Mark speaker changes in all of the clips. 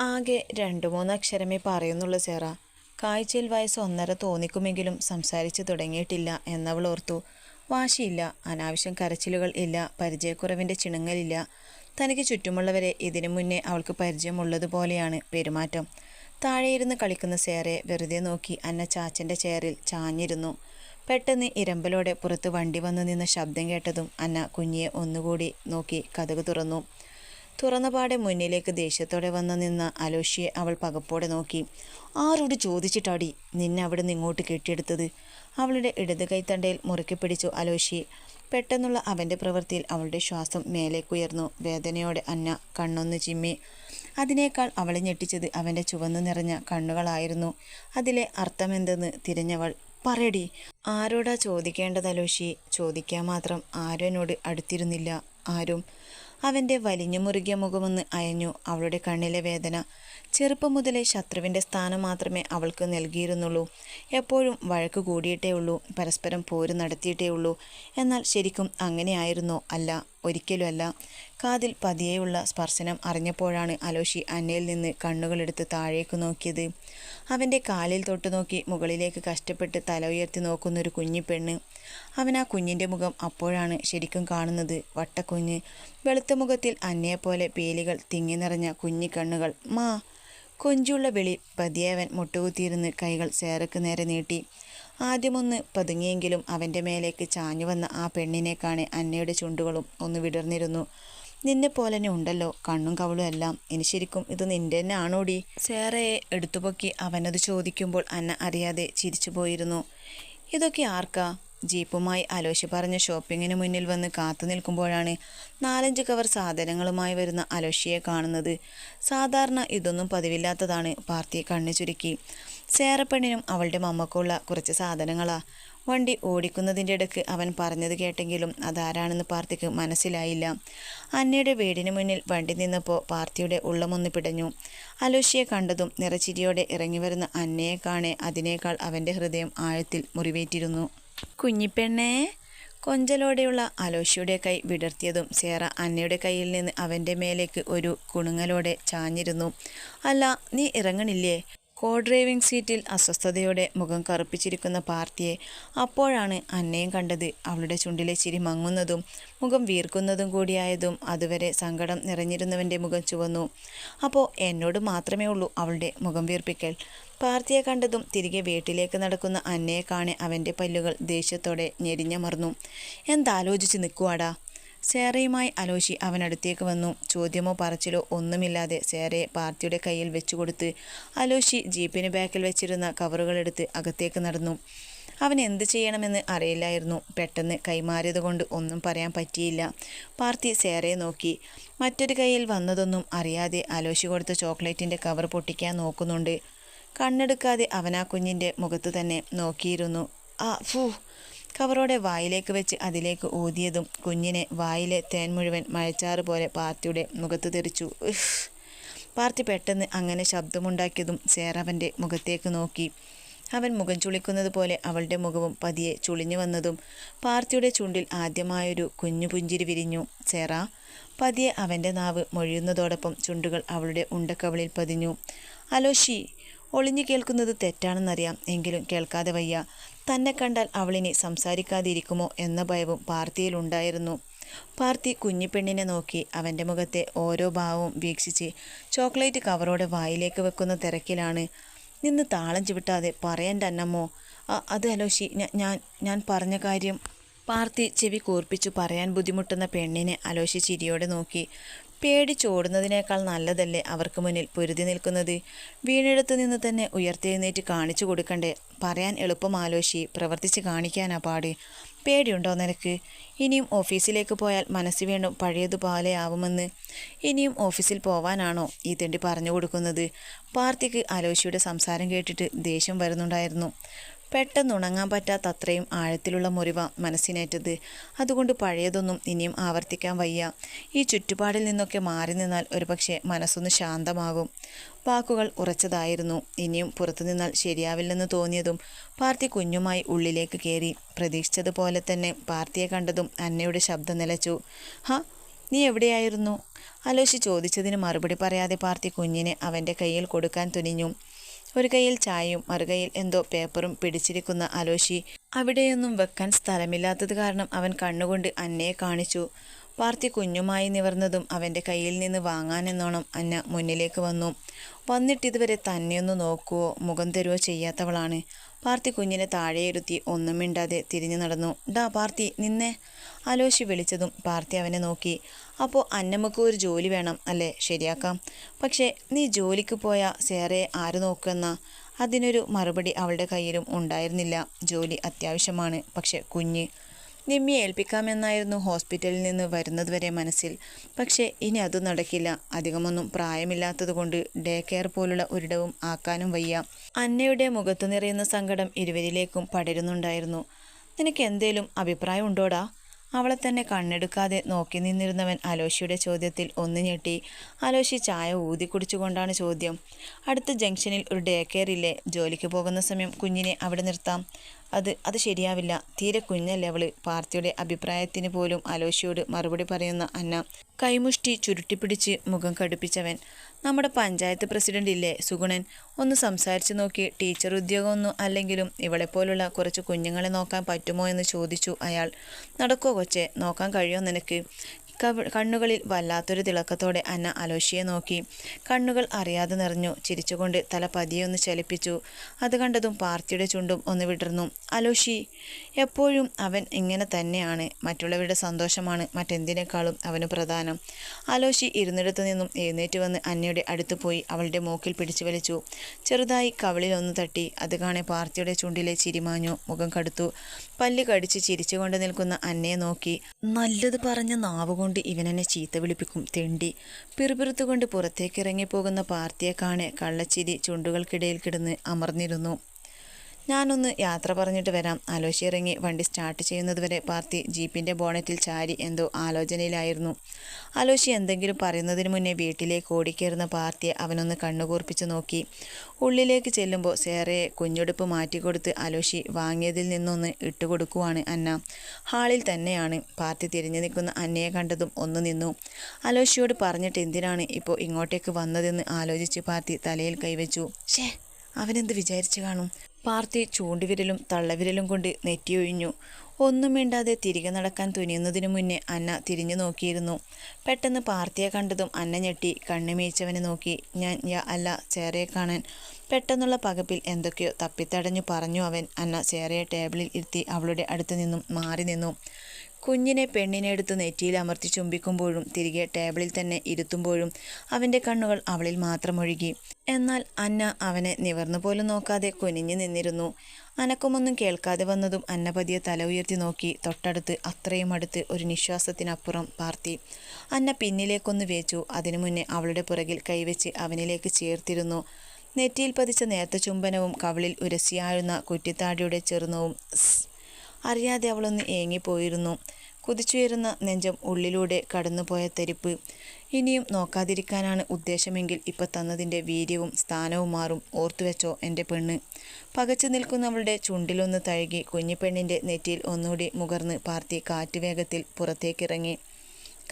Speaker 1: ആകെ രണ്ടു മൂന്നക്ഷരമേ പറയുന്നുള്ളൂ സേറ. കാഴ്ചയിൽ വയസ്സ് ഒന്നര തോന്നിക്കുമെങ്കിലും സംസാരിച്ചു തുടങ്ങിയിട്ടില്ല എന്നവൾ ഓർത്തു. വാശിയില്ല അനാവശ്യം കരച്ചിലുകൾ ഇല്ല പരിചയക്കുറവിന്റെ ചിണുങ്ങലില്ല. തനിക്ക് ചുറ്റുമുള്ളവരെ ഇതിനു മുന്നേ അവൾക്ക് പരിചയമുള്ളതുപോലെയാണ് പെരുമാറ്റം. താഴെയിരുന്ന് കളിക്കുന്ന സേറെ വെറുതെ നോക്കി അന്ന ചാച്ചന്റെ ചെയറിൽ ചാഞ്ഞിരുന്നു. പെട്ടെന്ന് ഇരമ്പലോടെ പുറത്ത് വണ്ടി വന്നു നിന്ന ശബ്ദം കേട്ടതും അന്ന കുഞ്ഞിയെ ഒന്നുകൂടി നോക്കി കഥക് തുറന്നു. തുറന്നപാടെ മുന്നിലേക്ക് ദേഷ്യത്തോടെ വന്ന് നിന്ന അലോഷിയെ അവൾ പകപ്പോടെ നോക്കി. ആരോട് ചോദിച്ചിട്ടാടി നിന്നെ അവിടെ നിന്ന് ഇങ്ങോട്ട് കെട്ടിയെടുത്തത്? അവളുടെ ഇടത് കൈത്തണ്ടയിൽ മുറുക്കി പിടിച്ചു അലോഷിയെ. പെട്ടെന്നുള്ള അവന്റെ പ്രവൃത്തിയിൽ അവളുടെ ശ്വാസം മേലേക്കുയർന്നു. വേദനയോടെ അന്ന കണ്ണൊന്ന് ചിമ്മി. അതിനേക്കാൾ അവളെ ഞെട്ടിച്ചത് അവന്റെ ചുവന്നു നിറഞ്ഞ കണ്ണുകളായിരുന്നു. അതിലെ അർത്ഥമെന്തെന്ന് തിരഞ്ഞവൾ പറയടി ആരോടാ ചോദിക്കേണ്ടത് അലോഷി? ചോദിക്കാൻ മാത്രം ആരോനോട് അടുത്തിരുന്നില്ല. ആരും അവന്റെ വലിഞ്ഞു മുറുകിയ മുഖമൊന്ന് അയഞ്ഞു അവളുടെ കണ്ണിലെ വേദന. ചെറുപ്പം മുതലേ ശത്രുവിന്റെ സ്ഥാനം മാത്രമേ അവൾക്ക് നൽകിയിരുന്നുള്ളൂ. എപ്പോഴും വഴക്ക് കൂടിയിട്ടേ ഉള്ളൂ പരസ്പരം പോര് നടത്തിയിട്ടേ ഉള്ളൂ. എന്നാൽ ശരിക്കും അങ്ങനെയായിരുന്നോ? അല്ല ഒരിക്കലും അല്ല. കാതിൽ പതിയെയുള്ള സ്പർശനം അറിഞ്ഞപ്പോഴാണ് അലോഷി അന്നയിൽ നിന്ന് കണ്ണുകളെടുത്ത് താഴേക്ക് നോക്കിയത്. അവന്റെ കാലിൽ തൊട്ടു നോക്കി മുകളിലേക്ക് കഷ്ടപ്പെട്ട് തല ഉയർത്തി നോക്കുന്നൊരു കുഞ്ഞിപ്പെണ്ണ് അവൻ ആ കുഞ്ഞിന്റെ മുഖം അപ്പോഴാണ് ശരിക്കും കാണുന്നത്. വട്ടക്കുഞ്ഞ് വെളുത്ത മുഖത്തിൽ അന്നയെപ്പോലെ പേലികൾ തിങ്ങി നിറഞ്ഞ കുഞ്ഞിക്കണ്ണുകൾ മാ. കൊഞ്ചുള്ള വിളി പതിയവൻ മുട്ടുകുത്തിയിരുന്ന് കൈകൾ സേറക്ക് നേരെ നീട്ടി. ആദ്യമൊന്ന് പതുങ്ങിയെങ്കിലും അവന്റെ മേലേക്ക് ചാഞ്ഞു വന്ന ആ പെണ്ണിനെ കാണെ അന്നയുടെ ചുണ്ടുകളും ഒന്ന് വിടർന്നിരുന്നു. നിന്നെ പോലെ തന്നെ ഉണ്ടല്ലോ. കണ്ണും കവളും എല്ലാം. ഇനി ശരിക്കും ഇത് നിന്റെ തന്നെ ആണോടി? സേറയെ എടുത്തുപൊക്കി അവനത് ചോദിക്കുമ്പോൾ അന്ന അറിയാതെ ചിരിച്ചു പോയിരുന്നു. ഇതൊക്കെ ആർക്കാ? ജീപ്പുമായി അലോഷി പറഞ്ഞ ഷോപ്പിങ്ങിന് മുന്നിൽ വന്ന് കാത്തു നിൽക്കുമ്പോഴാണ് നാലഞ്ച് കവർ സാധനങ്ങളുമായി വരുന്ന അലോഷിയെ കാണുന്നത്. സാധാരണ ഇതൊന്നും പതിവില്ലാത്തതാണ്. പാർത്തി കണ്ണു ചുരുക്കി. സേറപ്പെണ്ണിനും അവളുടെ മമ്മക്കുള്ള കുറച്ച് സാധനങ്ങളാ. വണ്ടി ഓടിക്കുന്നതിന്റെ ഇടയ്ക്ക് അവൻ പറഞ്ഞത് കേട്ടെങ്കിലും അതാരാണെന്ന് പാർത്തിക്ക് മനസ്സിലായില്ല. അന്നയുടെ വീടിന് മുന്നിൽ വണ്ടി നിന്നപ്പോൾ പാർത്തിയുടെ ഉള്ളമൊന്ന് പിടഞ്ഞു. അലോഷിയെ കണ്ടതും നിറച്ചിരിയോടെ ഇറങ്ങി വരുന്ന അന്നയെ കാണെ അതിനേക്കാൾ അവന്റെ ഹൃദയം ആഴത്തിൽ മുറിവേറ്റിരുന്നു. കുഞ്ഞിപ്പെണ്ണേ. കൊഞ്ചലോടെയുള്ള അലോഷിയുടെ കൈ വിടർത്തിയതും സേറ അന്നയുടെ കയ്യിൽ നിന്ന് അവന്റെ മേലേക്ക് ഒരു കുണുങ്ങലോടെ ചാഞ്ഞിരുന്നു. അല്ല നീ ഇറങ്ങണില്ലേ? കോ ഡ്രൈവിംഗ് സീറ്റിൽ അസ്വസ്ഥതയോടെ മുഖം കറുപ്പിച്ചിരിക്കുന്ന പാർത്തിയെ അപ്പോഴാണ് അന്നയും കണ്ടത്. അവളുടെ ചുണ്ടിലെ ചിരി മങ്ങുന്നതും മുഖം വീർക്കുന്നതും കൂടിയായതും അതുവരെ സങ്കടം നിറഞ്ഞിരുന്നവന്റെ മുഖം ചുവന്നു. അപ്പോൾ എന്നോട് മാത്രമേ ഉള്ളൂ അവളുടെ മുഖം വീർപ്പിക്കൽ. പാർത്തിയെ കണ്ടതും തിരികെ വീട്ടിലേക്ക് നടക്കുന്ന അന്നയെ കാണെ അവന്റെ പല്ലുകൾ ദേഷ്യത്തോടെ ഞെരിഞ്ഞമർന്നു. എന്താലോചിച്ച് നിൽക്കുവാടാ? സേറയുമായി അലോഷി അവനടുത്തേക്ക് വന്നു. ചോദ്യമോ പറച്ചിലോ ഒന്നുമില്ലാതെ സേറയെ പാർത്തിയുടെ കയ്യിൽ വെച്ചുകൊടുത്ത് അലോഷി ജീപ്പിന് ബാക്കിൽ വെച്ചിരുന്ന കവറുകളെടുത്ത് അകത്തേക്ക് നടന്നു. അവൻ എന്ത് ചെയ്യണമെന്ന് അറിയില്ലായിരുന്നു. പെട്ടെന്ന് കൈമാറിയതുകൊണ്ട് ഒന്നും പറയാൻ പറ്റിയില്ല. പാർത്തി സേറയെ നോക്കി. മറ്റൊരു കയ്യിൽ വന്നതൊന്നും അറിയാതെ അലോശി കൊടുത്ത ചോക്ലേറ്റിന്റെ കവർ പൊട്ടിക്കാൻ നോക്കുന്നുണ്ട്. കണ്ണെടുക്കാതെ അവനാ കുഞ്ഞിന്റെ മുഖത്ത് തന്നെ നോക്കിയിരുന്നു. ആ ഫൂ കവറോടെ വായിലേക്ക് വെച്ച് അതിലേക്ക് ഊതിയതും കുഞ്ഞിനെ വായിലെ തേൻ മുഴുവൻ മഴച്ചാറ് പോലെ പാർട്ടിയുടെ മുഖത്ത് തെറിച്ചു. പാർട്ടി പെട്ടെന്ന് അങ്ങനെ ശബ്ദമുണ്ടാക്കിയതും സേറവന്റെ മുഖത്തേക്ക് നോക്കി. അവൻ മുഖം ചുളിക്കുന്നത് പോലെ അവളുടെ മുഖവും പതിയെ ചുളിഞ്ഞു വന്നതും പാർത്തിയുടെ ചുണ്ടിൽ ആദ്യമായൊരു കുഞ്ഞു പുഞ്ചിരി വിരിഞ്ഞു. സേറ പതിയെ അവന്റെ നാവ് മൊഴിയുന്നതോടൊപ്പം ചുണ്ടുകൾ അവളുടെ ഉണ്ടക്കവളിൽ പതിഞ്ഞു. അലോഷി ഒളിഞ്ഞു കേൾക്കുന്നത് തെറ്റാണെന്നറിയാം. എങ്കിലും കേൾക്കാതെ വയ്യ. തന്നെ കണ്ടാൽ അവളിനി സംസാരിക്കാതിരിക്കുമോ എന്ന ഭയവും പാർത്തിയിലുണ്ടായിരുന്നു. പാർത്തി കുഞ്ഞിപ്പെണ്ണിനെ നോക്കി അവന്റെ മുഖത്തെ ഓരോ ഭാവവും വീക്ഷിച്ച് ചോക്ലേറ്റ് കവറോടെ വായിലേക്ക് വെക്കുന്ന തിരക്കിലാണ്. നിന്ന് താളം ചുവിട്ടാതെ പറയേണ്ട അന്നമ്മോ "അ- അത് അലോഷി ഞാൻ ഞാൻ പറഞ്ഞ കാര്യം പാർത്തി ചെവി കൂർപ്പിച്ചു പറയാൻ ബുദ്ധിമുട്ടുന്ന പെണ്ണിനെ അലോഷി ചിരിയോടെ നോക്കി. പേടി പേടിച്ചോടുന്നതിനേക്കാൾ നല്ലതല്ലേ അവർക്ക് മുന്നിൽ പൊരുതി നിൽക്കുന്നത്? വീണെടുത്തു നിന്ന് തന്നെ ഉയർത്തെഴുന്നേറ്റ് കാണിച്ചു കൊടുക്കണ്ടേ? പറയാൻ എളുപ്പം ആലോചി പ്രവർത്തിച്ച് കാണിക്കാനാ പാട്. പേടിയുണ്ടോ നിനക്ക്? ഇനിയും ഓഫീസിലേക്ക് പോയാൽ മനസ്സ് വീണ്ടും പഴയതുപോലെ ആവുമെന്ന്. ഇനിയും ഓഫീസിൽ പോവാനാണോ ഈ തെണ്ടി പറഞ്ഞു കൊടുക്കുന്നത്? പാർത്തിക്ക് അലോഷിയുടെ സംസാരം കേട്ടിട്ട് ദേഷ്യം വരുന്നുണ്ടായിരുന്നു. പെട്ടെന്ന് ഉണങ്ങാൻ പറ്റാത്ത അത്രയും ആഴത്തിലുള്ള മുറിവ മനസ്സിനേറ്റത്. അതുകൊണ്ട് പഴയതൊന്നും ഇനിയും ആവർത്തിക്കാൻ വയ്യ. ഈ ചുറ്റുപാടിൽ നിന്നൊക്കെ മാറി നിന്നാൽ ഒരുപക്ഷെ മനസ്സൊന്ന് ശാന്തമാകും. വാക്കുകൾ ഉറച്ചതായിരുന്നു. ഇനിയും പുറത്തു നിന്നാൽ ശരിയാവില്ലെന്ന് തോന്നിയതും പാർത്തി കുഞ്ഞുമായി ഉള്ളിലേക്ക് കയറി പ്രതീക്ഷിച്ചതുപോലെ തന്നെ പാർത്തിയെ കണ്ടതും അന്നയുടെ ശബ്ദം നിലച്ചു. ഹ നീ എവിടെയായിരുന്നു? അലോഷി ചോദിച്ചതിന് മറുപടി പറയാതെ പാർത്തി കുഞ്ഞിനെ അവന്റെ കയ്യിൽ കൊടുക്കാൻ തുനിഞ്ഞു. ഒരു കയ്യിൽ ചായയും മറുകൈയിൽ എന്തോ പേപ്പറും പിടിച്ചിരിക്കുന്ന അലോഷി അവിടെയൊന്നും വെക്കാൻ സ്ഥലമില്ലാത്തത് കാരണം അവൻ കണ്ണുകൊണ്ട് അന്നയെ കാണിച്ചു. പാർത്തി കുഞ്ഞുമായി നിവർന്നതും അവന്റെ കയ്യിൽ നിന്ന് വാങ്ങാനെന്നോണം അന്ന മുന്നിലേക്ക് വന്നു. വന്നിട്ടിതുവരെ തന്നെയൊന്ന് നോക്കുവോ മുഖം തരുവോ ചെയ്യാത്തവളാണ്. പാർത്തി കുഞ്ഞിനെ താഴെയിരുത്തി ഒന്നും മിണ്ടാതെ തിരിഞ്ഞു നടന്നു. ഡാ പാർത്തി നിന്നെ? അലോഷി വിളിച്ചതും പാർത്തി അവനെ നോക്കി. അപ്പോൾ അന്നമ്മക്ക് ഒരു ജോലി വേണം അല്ലേ? ശരിയാക്കാം. പക്ഷേ നീ ജോലിക്ക് പോയ സേറെ ആര് നോക്കുന്ന? അതിനൊരു മറുപടി അവളുടെ കയ്യിലും ഉണ്ടായിരുന്നില്ല. ജോലി അത്യാവശ്യമാണ്. പക്ഷെ കുഞ്ഞ്. നിമ്മിയെ ഏൽപ്പിക്കാമെന്നായിരുന്നു ഹോസ്പിറ്റലിൽ നിന്ന് വരുന്നതുവരെ മനസ്സിൽ. പക്ഷേ ഇനി അത് നടക്കില്ല. അധികമൊന്നും പ്രായമില്ലാത്തതുകൊണ്ട് ഡേ കെയർ പോലുള്ള ഒരിടവും ആക്കാനും വയ്യ. അന്നയുടെ മുഖത്തു നിറയുന്ന സങ്കടം ഇരുവരിലേക്കും പടരുന്നുണ്ടായിരുന്നു. നിനക്ക് എന്തേലും അഭിപ്രായം ഉണ്ടോടാ? അവളെ തന്നെ കണ്ണെടുക്കാതെ നോക്കി നിന്നിരുന്നവൻ അലോഷിയുടെ ചോദ്യത്തിൽ ഒന്ന് ഞെട്ടി. അലോഷി ചായ ഊതി കുടിച്ചുകൊണ്ടാണ് ചോദ്യം. അടുത്ത ജംഗ്ഷനിൽ ഒരു ഡേ കെയറില്ലേ? ജോലിക്ക് പോകുന്ന സമയം കുഞ്ഞിനെ അവിടെ നിർത്താം. അത് അത് ശരിയാവില്ല. തീരെ കുഞ്ഞല്ലേ അവൾ? പാർട്ടിയുടെ അഭിപ്രായത്തിന് പോലും അലോശിയോട് മറുപടി പറയുന്ന അന്ന കൈമുഷ്ടി ചുരുട്ടിപ്പിടിച്ച് മുഖം കടുപ്പിച്ചവൻ. നമ്മുടെ പഞ്ചായത്ത് പ്രസിഡന്റ് ഇല്ലേ സുഗുണൻ? ഒന്ന് സംസാരിച്ചു നോക്കി. ടീച്ചർ ഉദ്യോഗമൊന്നും അല്ലെങ്കിലും ഇവളെപ്പോലുള്ള കുറച്ച് കുഞ്ഞുങ്ങളെ നോക്കാൻ പറ്റുമോ? എന്ന് ചോദിച്ചു അയാൾ. നടക്കോ കൊച്ചെ? നോക്കാൻ കഴിയോ നിനക്ക്? കണ്ണുകളിൽ വല്ലാത്തൊരു തിളക്കത്തോടെ അന്ന അലോഷിയെ നോക്കി. കണ്ണുകൾ അറിയാതെ നിറഞ്ഞു. ചിരിച്ചുകൊണ്ട് തല പതിയൊന്ന് ചലിപ്പിച്ചു. അത് കണ്ടതും പാർത്തിയുടെ ചുണ്ടും ഒന്ന് വിടർന്നു. അലോഷി എപ്പോഴും അവൻ ഇങ്ങനെ തന്നെയാണ്. മറ്റുള്ളവരുടെ സന്തോഷമാണ്. മറ്റെന്തിനേക്കാളും അവന് പ്രധാനം. അലോഷി ഇരുന്നിടത്തു നിന്നും എഴുന്നേറ്റ് വന്ന് അന്നയുടെ അടുത്ത് പോയി അവളുടെ മൂക്കിൽ പിടിച്ചു വലിച്ചു. ചെറുതായി കവളിൽ ഒന്ന് തട്ടി. അത് കാണെ പാർത്തിയുടെ ചുണ്ടിലെ ചിരിമാഞ്ഞു മുഖം കടുത്തു. പല്ല് കടിച്ച് ചിരിച്ചുകൊണ്ട് നിൽക്കുന്ന അന്നയെ നോക്കി നല്ലത് പറഞ്ഞ നാവുകൊണ്ട് ഇവനെന്നെ ചീത്ത വിളിപ്പിക്കും തെണ്ടി. പിറുപിറുത്തുകൊണ്ട് പുറത്തേക്ക് ഇറങ്ങിപ്പോകുന്ന പാർത്തിയെ കാണെ കള്ളച്ചിരി ചുണ്ടുകൾക്കിടയിൽ കിടന്ന് അമർന്നിരുന്നു. ഞാനൊന്ന് യാത്ര പറഞ്ഞിട്ട് വരാം. ആലോചി ഇറങ്ങി വണ്ടി സ്റ്റാർട്ട് ചെയ്യുന്നതുവരെ പാർത്തി ജീപ്പിന്റെ ബോണറ്റിൽ ചാരി എന്തോ ആലോചനയിലായിരുന്നു. ആലോചി എന്തെങ്കിലും പറയുന്നതിന് മുന്നേ വീട്ടിലേക്ക് ഓടിക്കേറുന്ന പാർത്തിയെ അവനൊന്ന് കണ്ണുകൂർപ്പിച്ച് നോക്കി. ഉള്ളിലേക്ക് ചെല്ലുമ്പോൾ സേറയെ കുഞ്ഞുടുപ്പ് മാറ്റിക്കൊടുത്ത് അലോഷി വാങ്ങിയതിൽ നിന്നൊന്ന് ഇട്ടുകൊടുക്കുവാണ് അന്ന. ഹാളിൽ തന്നെയാണ്. പാർത്തി തിരിഞ്ഞു നിൽക്കുന്ന അന്നയെ കണ്ടതും ഒന്ന് നിന്നു. അലോഷിയോട് പറഞ്ഞിട്ട് എന്തിനാണ് ഇപ്പോൾ ഇങ്ങോട്ടേക്ക് വന്നതെന്ന് ആലോചിച്ച് പാർത്തി തലയിൽ കൈവച്ചു. ഷേ അവനെന്ത് വിചാരിച്ചു കാണും? പാർത്തി ചൂണ്ടുവിരലും തള്ളവിരലും കൊണ്ട് നെറ്റിയൊഴിഞ്ഞു. ഒന്നും മിണ്ടാതെ തിരികെ നടക്കാൻ തുനിയുന്നതിനു മുന്നേ അന്ന തിരിഞ്ഞു നോക്കിയിരുന്നു. പെട്ടെന്ന് പാർത്തിയെ കണ്ടതും അന്ന ഞെട്ടി കണ്ണുമീച്ചവനെ നോക്കി. ഞാൻ യാ അല്ല ചേറയെ കാണാൻ. പെട്ടെന്നുള്ള പകപ്പിൽ എന്തൊക്കെയോ തപ്പിത്തടഞ്ഞു പറഞ്ഞു അവൻ. അന്ന ചേറയെ ടേബിളിൽ ഇരുത്തി അവളുടെ അടുത്ത് നിന്നും മാറി നിന്നു. കുഞ്ഞിനെ പെണ്ണിനെ എടുത്ത് നെറ്റിയിൽ അമർത്തി ചുംബിക്കുമ്പോഴും തിരികെ ടേബിളിൽ തന്നെ ഇരുത്തുമ്പോഴും അവന്റെ കണ്ണുകൾ അവളിൽ മാത്രം ഒഴുകി. എന്നാൽ അന്ന അവനെ നിവർന്നു പോലും നോക്കാതെ കുനിഞ്ഞു നിന്നിരുന്നു. അനക്കമൊന്നും കേൾക്കാതെ വന്നതും അന്ന പതിയെ തല ഉയർത്തി നോക്കി തൊട്ടടുത്ത് അത്രയും അടുത്ത് ഒരു നിശ്വാസത്തിനപ്പുറം പാർത്തി. അന്ന പിന്നിലേക്കൊന്ന് വേച്ചു. അതിനു മുന്നേ അവളുടെ പുറകിൽ കൈവച്ച് അവനിലേക്ക് ചേർത്തിരുന്നു. നെറ്റിയിൽ പതിച്ച നേർത്ത ചുംബനവും കവളിൽ ഉരസിയാഴുന്ന കുറ്റിത്താടിയുടെ ചെറുനവും അറിയാതെ അവളൊന്ന് ഏങ്ങിപ്പോയിരുന്നു. കുതിച്ചുയരുന്ന നെഞ്ചം ഉള്ളിലൂടെ കടന്നുപോയ തരിപ്പ്. ഇനിയും നോക്കാതിരിക്കാനാണ് ഉദ്ദേശമെങ്കിൽ ഇപ്പം തന്നതിന്റെ വീര്യവും സ്ഥാനവും മാറും ഓർത്തുവെച്ചോ എന്റെ പെണ്ണ്. പകച്ചു നിൽക്കുന്നവളുടെ ചുണ്ടിലൊന്ന് തഴുകി കുഞ്ഞിപ്പെണ്ണിന്റെ നെറ്റിയിൽ ഒന്നുകൂടി മുകർന്ന് പാർത്തി കാറ്റുവേഗത്തിൽ പുറത്തേക്കിറങ്ങി.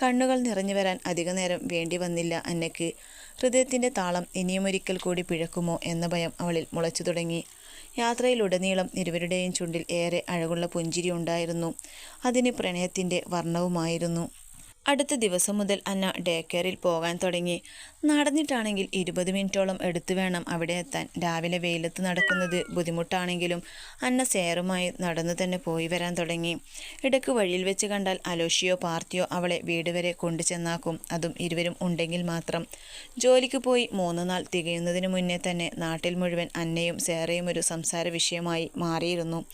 Speaker 1: കണ്ണുകൾ നിറഞ്ഞു വരാൻ അധികനേരം വേണ്ടി വന്നില്ല അന്നയ്ക്ക്. ഹൃദയത്തിന്റെ താളം ഇനിയുമൊരിക്കൽ കൂടി പിഴക്കുമോ എന്ന ഭയം അവളിൽ മുളച്ചു തുടങ്ങി. യാത്രയിലുടനീളം ഇരുവരുടെയും ചുണ്ടിൽ ഏറെ അഴകുള്ള പുഞ്ചിരി ഉണ്ടായിരുന്നു അതിന് പ്രണയത്തിന്റെ വർണവുമായിരുന്നു. അടുത്ത ദിവസം മുതൽ അന്ന ഡേ കെയറിൽ പോകാൻ തുടങ്ങി. നടന്നിട്ടാണെങ്കിൽ ഇരുപത് മിനിറ്റോളം എടുത്തു വേണം അവിടെ എത്താൻ. രാവിലെ വെയിലത്ത് നടക്കുന്നത് ബുദ്ധിമുട്ടാണെങ്കിലും അന്ന സേറുമായി നടന്നു തന്നെ പോയി വരാൻ തുടങ്ങി. ഇടയ്ക്ക് വഴിയിൽ വെച്ച് കണ്ടാൽ അലോഷിയോ പാർത്തിയോ അവളെ വീട് വരെ കൊണ്ടു ചെന്നാക്കും. അതും ഇരുവരും ഉണ്ടെങ്കിൽ മാത്രം. ജോലിക്ക് പോയി മൂന്ന് നാൾ തികയുന്നതിന് മുന്നേ തന്നെ നാട്ടിൽ മുഴുവൻ അന്നയും സേറയും ഒരു സംസാര വിഷയമായി മാറിയിരുന്നു.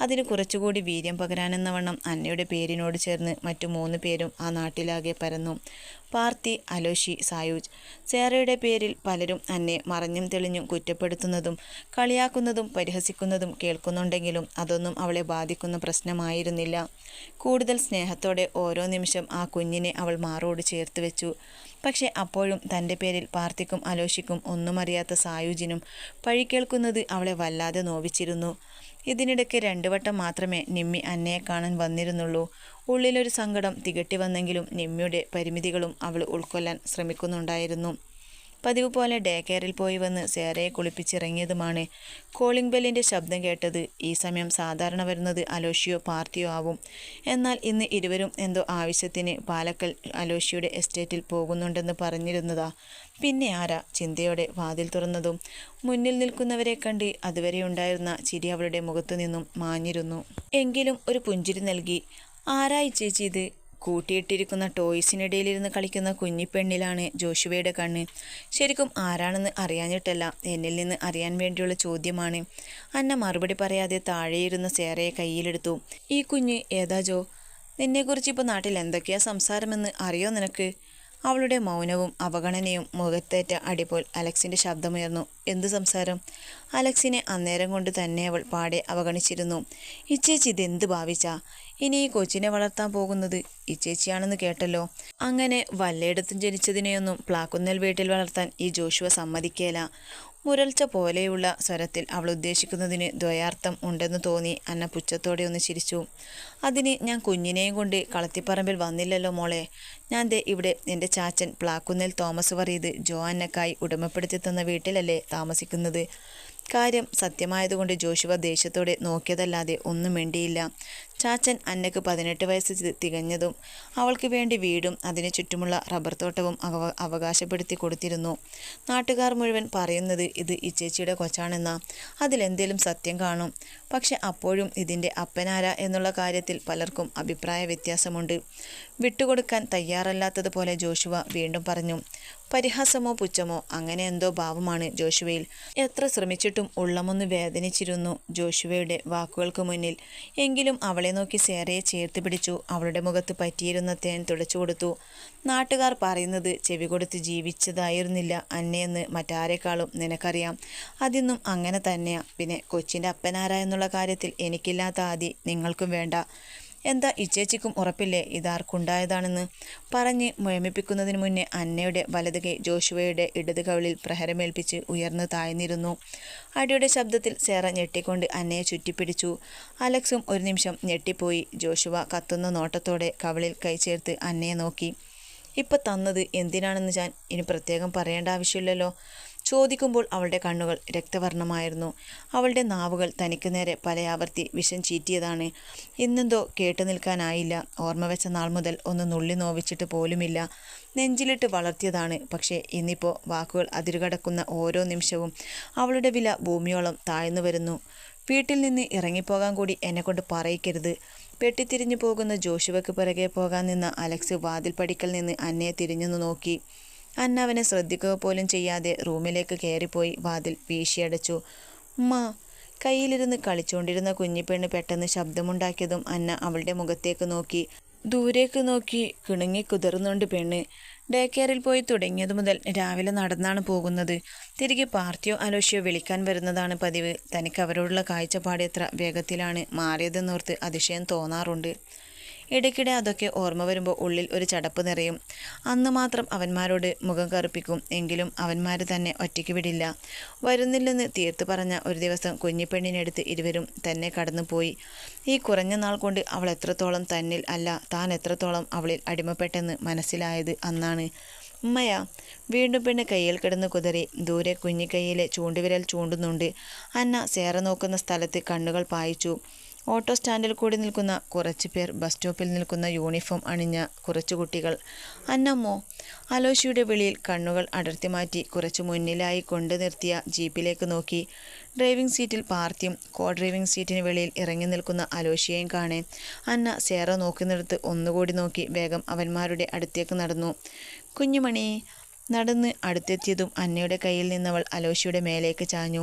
Speaker 1: അതിന് കുറച്ചുകൂടി വീര്യം പകരാനെന്നവണ്ണം അന്നയുടെ പേരിനോട് ചേർന്ന് മറ്റു മൂന്ന് പേരും ആ നാട്ടിലാകെ പരന്നു. പാർത്തി അലോഷി സായൂജ്. സേറയുടെ പേരിൽ പലരും എന്നെ മറഞ്ഞും തെളിഞ്ഞും കുറ്റപ്പെടുത്തുന്നതും കളിയാക്കുന്നതും പരിഹസിക്കുന്നതും കേൾക്കുന്നുണ്ടെങ്കിലും അതൊന്നും അവളെ ബാധിക്കുന്ന പ്രശ്നമായിരുന്നില്ല. കൂടുതൽ സ്നേഹത്തോടെ ഓരോ നിമിഷം ആ കുഞ്ഞിനെ അവൾ മാറോട് ചേർത്ത് വെച്ചു. പക്ഷേ അപ്പോഴും തന്റെ പേരിൽ പാർത്തിക്കും അലോഷിക്കും ഒന്നും അറിയാത്ത സായുജിനും പഴി കേൾക്കുന്നത് അവളെ വല്ലാതെ നോവിച്ചിരുന്നു. ഇതിനിടയ്ക്ക് രണ്ടുവട്ടം മാത്രമേ നിമ്മി അന്നയെ കാണാൻ വന്നിരുന്നുള്ളൂ. ഉള്ളിലൊരു സങ്കടം തികട്ടി വന്നെങ്കിലും നിമ്മിയുടെ പരിമിതികളും അവൾ ഉൾക്കൊല്ലാൻ ശ്രമിക്കുന്നുണ്ടായിരുന്നു. പതിവ് പോലെ ഡേ കെയറിൽ പോയി വന്ന് സേറയെ കുളിപ്പിച്ചിറങ്ങിയതുമാണ് കോളിംഗ് ബെല്ലിന്റെ ശബ്ദം കേട്ടത്. ഈ സമയം സാധാരണ വരുന്നത് അലോഷിയോ പാർട്ടിയോ ആവും. എന്നാൽ ഇന്ന് ഇരുവരും എന്തോ ആവശ്യത്തിന് പാലക്കൽ അലോഷിയുടെ എസ്റ്റേറ്റിൽ പോകുന്നുണ്ടെന്ന് പറഞ്ഞിരുന്നതാ. പിന്നെ ആരാ ചിന്തയോടെ വാതിൽ തുറന്നതും മുന്നിൽ നിൽക്കുന്നവരെ കണ്ട് അതുവരെ ഉണ്ടായിരുന്ന ചിരി അവളുടെ മുഖത്തു നിന്നും മാഞ്ഞിരുന്നു. എങ്കിലും ഒരു പുഞ്ചിരി നൽകി ആരായി ചേച്ചി ഇത്? കൂട്ടിയിട്ടിരിക്കുന്ന ടോയ്സിനിടയിലിരുന്ന് കളിക്കുന്ന കുഞ്ഞിപ്പെണ്ണിലാണ് ജോഷുവയുടെ കണ്ണ്. ശരിക്കും ആരാണെന്ന് അറിയാഞ്ഞിട്ടല്ല എന്നിൽ നിന്ന് അറിയാൻ വേണ്ടിയുള്ള ചോദ്യമാണ്. അന്ന മറുപടി പറയാതെ താഴെയിരുന്ന സേറയെ കയ്യിലെടുത്തു. ഈ കുഞ്ഞ് ഏതാ ജോ? നിന്നെക്കുറിച്ച് ഇപ്പോൾ നാട്ടിൽ എന്തൊക്കെയാ സംസാരമെന്ന് അറിയോ നിനക്ക്? അവളുടെ മൗനവും അവഗണനയും മുഖത്തേറ്റ അടിപോൽ അലക്സിന്റെ ശബ്ദമുയർന്നു. എന്ത് സംസാരം? അലക്സിനെ അന്നേരം കൊണ്ട് തന്നെ അവൾ പാടെ അവഗണിച്ചിരുന്നു. ഇച്ചേച്ചി ഇതെന്ത് ഭാവിച്ചാ? ഇനി ഈ കൊച്ചിനെ വളർത്താൻ പോകുന്നത് ഈ ചേച്ചിയാണെന്ന് കേട്ടല്ലോ. അങ്ങനെ വല്ലയിടത്തും ജനിച്ചതിനെയൊന്നും പ്ലാക്കുന്നൽ വീട്ടിൽ വളർത്താൻ ഈ ജോഷുവ സമ്മതിക്കേല. മുരൾച്ച പോലെയുള്ള സ്വരത്തിൽ അവൾ ഉദ്ദേശിക്കുന്നതിന് ദ്വയാർത്ഥം ഉണ്ടെന്ന് തോന്നി അന്ന പുച്ഛത്തോടെ ഒന്ന് ചിരിച്ചു. അതിന് ഞാൻ കുഞ്ഞിനെയും കൊണ്ട് കളത്തിപ്പറമ്പിൽ വന്നില്ലല്ലോ മോളെ. ഞാൻ ദേ ഇവിടെ എന്റെ ചാച്ചൻ പ്ലാക്കുന്നേൽ തോമസ് പറയത് ജോ അന്നക്കായി ഉടമപ്പെടുത്തി തന്ന വീട്ടിലല്ലേ താമസിക്കുന്നത്. കാര്യം സത്യമായതുകൊണ്ട് ജോഷുവ ദേഷ്യത്തോടെ നോക്കിയതല്ലാതെ ഒന്നും മിണ്ടിയില്ല. ചാച്ചൻ അന്നക്ക് പതിനെട്ട് വയസ്സ് തികഞ്ഞതും അവൾക്ക് വേണ്ടി വീടും അതിനു ചുറ്റുമുള്ള റബ്ബർ തോട്ടവും അവ അവകാശപ്പെടുത്തി കൊടുത്തിരുന്നു. നാട്ടുകാർ മുഴുവൻ പറയുന്നത് ഇത് ഇച്ചേച്ചിയുടെ കൊച്ചാണെന്നാ. അതിലെന്തേലും സത്യം കാണും. പക്ഷെ അപ്പോഴും ഇതിന്റെ അപ്പനാര എന്നുള്ള കാര്യത്തിൽ പലർക്കും അഭിപ്രായ വ്യത്യാസമുണ്ട്. വിട്ടുകൊടുക്കാൻ തയ്യാറല്ലാത്തതുപോലെ ജോഷുവ വീണ്ടും പറഞ്ഞു പരിഹാസമോ പുച്ഛമോ അങ്ങനെ എന്തോ ഭാവമാണ് ജോഷുവയിൽ. എത്ര ശ്രമിച്ചിട്ടും ഉള്ളമൊന്ന് വേദനിച്ചിരുന്നു ജോഷുവയുടെ വാക്കുകൾക്ക് മുന്നിൽ. എങ്കിലും അവളെ നോക്കി സേറയെ ചേർത്ത് പിടിച്ചു. അവളുടെ മുഖത്ത് പറ്റിയിരുന്ന തേൻ തുടച്ചു കൊടുത്തു. നാട്ടുകാർ പറയുന്നത് ചെവി കൊടുത്ത് ജീവിച്ചതായിരുന്നില്ല. അന്നയെന്ന് മറ്റാരെക്കാളും നിനക്കറിയാം. അതിന്നും അങ്ങനെ തന്നെയാ. പിന്നെ കൊച്ചിന്റെ അപ്പനാരാ എന്നുള്ള കാര്യത്തിൽ എനിക്കില്ലാത്ത ആദി നിങ്ങൾക്കും വേണ്ട. എന്താ ഇച്ചേച്ചിക്കും ഉറപ്പില്ലേ? ഇതാർക്കുണ്ടായതാണെന്ന് പറഞ്ഞ് മുഴമിപ്പിക്കുന്നതിന് മുന്നേ അന്നയുടെ വലത് കൈ ജോഷുവയുടെ ഇടത് കവിളിൽ പ്രഹരമേൽപ്പിച്ച് ഉയർന്നു താഴ്ന്നിരുന്നു. അടിയുടെ ശബ്ദത്തിൽ സേറ ഞെട്ടിക്കൊണ്ട് അന്നയെ ചുറ്റിപ്പിടിച്ചു. അലക്സും ഒരു നിമിഷം ഞെട്ടിപ്പോയി. ജോഷുവ കത്തുന്ന നോട്ടത്തോടെ കവിളിൽ കൈ ചേർത്ത് അന്നയെ നോക്കി. ഇപ്പം തന്നത് എന്തിനാണെന്ന് ഞാൻ ഇനി പ്രത്യേകം പറയേണ്ട ആവശ്യമില്ലല്ലോ. ചോദിക്കുമ്പോൾ അവളുടെ കണ്ണുകൾ രക്തവർണമായിരുന്നു അവളുടെ നാവുകൾ തനിക്ക് നേരെ പലയാവർത്തി വിഷം ചീറ്റിയതാണ്. ഇന്നെന്തോ കേട്ടു നിൽക്കാനായില്ല. ഓർമ്മ വെച്ച നാൾ മുതൽ ഒന്ന് നുള്ളി നോവിച്ചിട്ട് പോലുമില്ല. നെഞ്ചിലിട്ട് വളർത്തിയതാണ്. പക്ഷേ ഇന്നിപ്പോൾ വാക്കുകൾ അതിരുകടക്കുന്ന ഓരോ നിമിഷവും അവളുടെ വില ഭൂമിയോളം താഴ്ന്നു വരുന്നു. വീട്ടിൽ നിന്ന് ഇറങ്ങിപ്പോകാൻ കൂടി എന്നെക്കൊണ്ട് പറയിക്കരുത്. പെട്ടിത്തിരിഞ്ഞു പോകുന്ന ജോഷുവയ്ക്ക് പിറകെ പോകാൻ നിന്ന അലക്സ് വാതിൽ പടിക്കൽ നിന്ന് അന്നയെ തിരിഞ്ഞു നോക്കി. അന്ന അവനെ ശ്രദ്ധിക്കുക പോലും ചെയ്യാതെ റൂമിലേക്ക് കയറിപ്പോയി വാതിൽ വീശിയടച്ചു. ഉമ്മ കയ്യിലിരുന്ന് കളിച്ചുകൊണ്ടിരുന്ന കുഞ്ഞിപ്പെണ്ണ് പെട്ടെന്ന് ശബ്ദമുണ്ടാക്കിയതും അന്ന അവളുടെ മുഖത്തേക്ക് നോക്കി. ദൂരേക്ക് നോക്കി കിണുങ്ങി കുതിർന്നുകൊണ്ട് പെണ്ണ്. ഡേ കെയറിൽ പോയി തുടങ്ങിയതു മുതൽ രാവിലെ നടന്നാണ് പോകുന്നത്. തിരികെ പാർട്ടിയോ അലോഷ്യോ വിളിക്കാൻ വരുന്നതാണ് പതിവ്. തനിക്ക് അവരോടുള്ള കാഴ്ചപ്പാട് എത്ര വേഗത്തിലാണ് മാറിയതെന്നോർത്ത് അതിശയം തോന്നാറുണ്ട്. ഇടയ്ക്കിടെ അതൊക്കെ ഓർമ്മ വരുമ്പോൾ ഉള്ളിൽ ഒരു ചടപ്പ് നിറയും. അന്ന് മാത്രം അവന്മാരോട് മുഖം കറുപ്പിക്കും എങ്കിലും അവന്മാർ തന്നെ ഒറ്റയ്ക്ക് വിടില്ല. വരുന്നില്ലെന്ന് തീർത്തു പറഞ്ഞ ഒരു ദിവസം കുഞ്ഞിപ്പെണ്ണിനെടുത്ത് ഇരുവരും തന്നെ കടന്നുപോയി. ഈ കുറഞ്ഞ നാൾ കൊണ്ട് അവൾ എത്രത്തോളം തന്നിൽ അല്ല താൻ എത്രത്തോളം അവളിൽ അടിമപ്പെട്ടെന്ന് മനസ്സിലായത് അന്നാണ്. ഉമ്മയാ വീണ്ടും പെണ്ണ് കയ്യിൽ കിടന്ന് കുതറി ദൂരെ കുഞ്ഞിക്കൈയിലെ ചൂണ്ടുവിരൽ ചൂണ്ടുന്നുണ്ട്. അന്ന സേറ നോക്കുന്ന സ്ഥലത്ത് കണ്ണുകൾ പായിച്ചു. ഓട്ടോ സ്റ്റാൻഡിൽ കൂടി നിൽക്കുന്ന കുറച്ച് പേർ ബസ് സ്റ്റോപ്പിൽ നിൽക്കുന്ന യൂണിഫോം അണിഞ്ഞ കുറച്ചു കുട്ടികൾ. അന്നമ്മോ അലോഷിയുടെ വിളിയിൽ കണ്ണുകൾ അടർത്തി മാറ്റി കുറച്ച് മുന്നിലായി കൊണ്ടു നിർത്തിയ ജീപ്പിലേക്ക് നോക്കി. ഡ്രൈവിംഗ് സീറ്റിൽ പാർത്തിയും കോ ഡ്രൈവിംഗ് സീറ്റിന് വെളിയിൽ ഇറങ്ങി നിൽക്കുന്ന അലോഷിയെയും കാണേ. അന്ന സേറ നോക്കുന്നിടത്ത് ഒന്നുകൂടി നോക്കി വേഗം അവന്മാരുടെ അടുത്തേക്ക് നടന്നു. കുഞ്ഞുമണി നടന്ന് അടുത്തെത്തിയതും അന്നയുടെ കയ്യിൽ നിന്നവൾ അലോഷിയുടെ മേലേക്ക് ചാഞ്ഞു.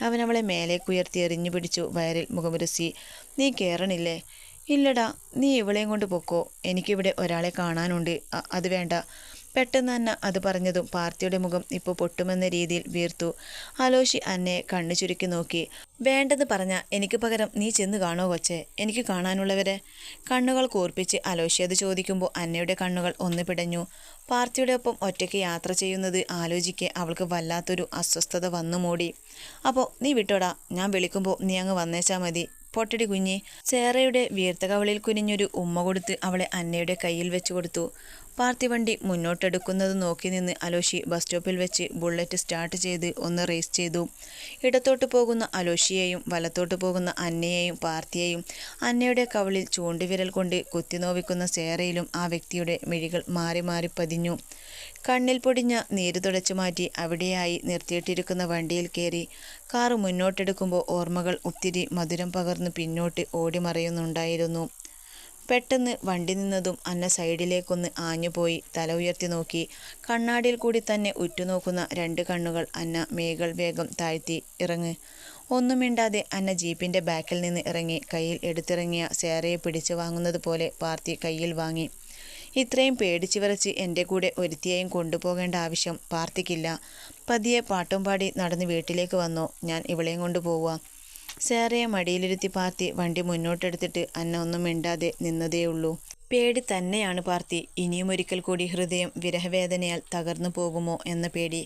Speaker 1: അവൻ അവളെ മേലേക്കുയർത്തി എറിഞ്ഞു പിടിച്ചു. വയറിൽ മുഖമുരസി നീ കയറണില്ലേ ഇല്ലടാ നീ ഇവളെയും കൊണ്ട് പൊക്കോ. എനിക്കിവിടെ ഒരാളെ കാണാനുണ്ട്. അത് വേണ്ട. പെട്ടെന്ന് അന്ന അത് പറഞ്ഞതും പാർത്തിയുടെ മുഖം ഇപ്പോൾ പൊട്ടുമെന്ന രീതിയിൽ വീർത്തു. അലോഷി അന്നയെ കണ്ണു ചുരുക്കി നോക്കി. വേണ്ടെന്ന് പറഞ്ഞ എനിക്ക് പകരം നീ ചെന്ന് കാണോ കൊച്ചെ? എനിക്ക് കാണാനുള്ളവരെ? കണ്ണുകൾ കൂർപ്പിച്ച് അലോഷി അത് ചോദിക്കുമ്പോൾ അന്നയുടെ കണ്ണുകൾ ഒന്ന് പിടഞ്ഞു. പാർത്തിയുടെ ഒപ്പം ഒറ്റയ്ക്ക് യാത്ര ചെയ്യുന്നത് ആലോചിക്കെ അവൾക്ക് വല്ലാത്തൊരു അസ്വസ്ഥത വന്നു മൂടി. അപ്പോൾ നീ വിട്ടോടാ? ഞാൻ വിളിക്കുമ്പോൾ നീ അങ്ങ് വന്നേച്ചാൽ മതി. പൊട്ടടി കുഞ്ഞി. സേറയുടെ വീർത്ത കവളിൽ കുനിഞ്ഞൊരു ഉമ്മ കൊടുത്ത് അവളെ അന്നയുടെ കയ്യിൽ വെച്ചു കൊടുത്തു. പാർത്തി വണ്ടി മുന്നോട്ടെടുക്കുന്നത് നോക്കി നിന്ന് അലോഷി ബസ് സ്റ്റോപ്പിൽ വെച്ച് ബുള്ളറ്റ് സ്റ്റാർട്ട് ചെയ്ത് ഒന്ന് റേസ് ചെയ്തു. ഇടത്തോട്ട് പോകുന്ന അലോഷിയെയും വലത്തോട്ട് പോകുന്ന അന്നയെയും പാർത്തിയെയും അന്നയുടെ കവളിൽ ചൂണ്ടുവിരൽ കൊണ്ട് കുത്തിനോവിക്കുന്ന സേറയിലും ആ വ്യക്തിയുടെ മിഴികൾ മാറി മാറി പതിഞ്ഞു. കണ്ണിൽ പൊടിഞ്ഞ നീര് തുടച്ചു മാറ്റി അവിടെയായി നിർത്തിയിട്ടിരിക്കുന്ന വണ്ടിയിൽ കയറി കാറ് മുന്നോട്ടെടുക്കുമ്പോൾ ഓർമ്മകൾ ഒത്തിരി മധുരം പകർന്ന് പിന്നോട്ട് ഓടിമറയുന്നുണ്ടായിരുന്നു. പെട്ടെന്ന് വണ്ടി നിന്നതും അന്ന സൈഡിലേക്കൊന്ന് ആഞ്ഞുപോയി തല ഉയർത്തി നോക്കി. കണ്ണാടിയിൽ കൂടി തന്നെ ഉറ്റുനോക്കുന്ന രണ്ട് കണ്ണുകൾ അന്ന മേകൾ വേഗം താഴ്ത്തി ഇറങ്ങ്. ഒന്നും മിണ്ടാതെ അന്ന ജീപ്പിന്റെ ബാക്കിൽ നിന്ന് ഇറങ്ങി കയ്യിൽ എടുത്തിറങ്ങിയ സേറയെ പിടിച്ചു വാങ്ങുന്നത് പോലെ പാർത്തി കയ്യിൽ വാങ്ങി. ഇത്രയും പേടിച്ചു വിറച്ച് എന്റെ കൂടെ ഒരുത്തിയെയും കൊണ്ടുപോകേണ്ട ആവശ്യം പാർത്തിക്കില്ല. പതിയെ പാട്ടും പാടി നടന്ന് വീട്ടിലേക്ക് വന്നോ. ഞാൻ ഇവളെയും കൊണ്ട് പോവുക. സേറയെ മടിയിലിരുത്തി പാർത്തി വണ്ടി മുന്നോട്ടെടുത്തിട്ട് അന്ന ഒന്നും മിണ്ടാതെ നിന്നതേയുള്ളൂ. പേടി തന്നെയാണ് പാർത്തി. ഇനിയും ഒരിക്കൽ കൂടി ഹൃദയം വിരഹവേദനയാൽ തകർന്നു പോകുമോ എന്ന പേടി.